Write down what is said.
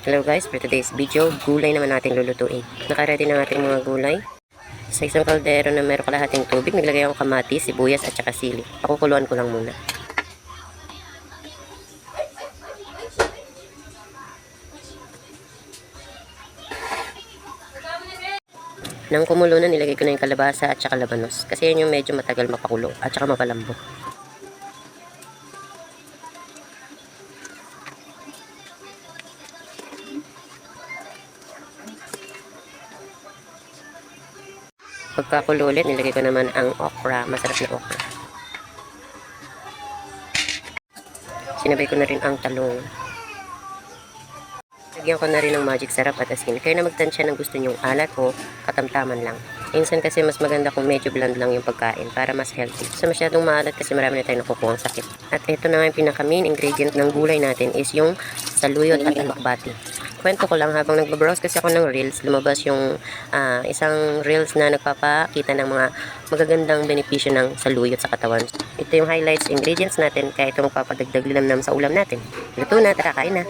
Hello guys, for today's video, gulay naman natin lulutuin. Nakaready na ating mga gulay. Sa isang kaldero na meron kalahating tubig, naglagay ako kamatis, sibuyas at saka sili. Pakukuluan ko lang muna. Nang kumulo na, nilagay ko na yung kalabasa at saka labanos. Kasi yan yung medyo matagal mapakulo at saka mapalambot. Pagkakulo ulit, nilagay ko naman ang okra. Masarap na okra. Sinabay ko na rin ang talong. Lagyan ko na rin ng magic sarap at asin. Kayo na magtansya ng gusto nyong alat o katamtaman lang. Minsan kasi mas maganda kung medyo bland lang yung pagkain para mas healthy. Sa masyadong maalat kasi marami na tayong nakukuha ang sakit. At ito na nga yung pinaka main ingredient ng gulay natin is yung saluyot at alokbati. Kwento ko lang habang nagbabrowse kasi ako ng reels, lumabas yung ah, isang reels na nagpapakita ng mga magagandang benepisyo ng saluyot sa katawan. Ito yung highlights ingredients natin kaya ito magpapadagdag linamnam sa ulam natin. Luto na, tara kain na.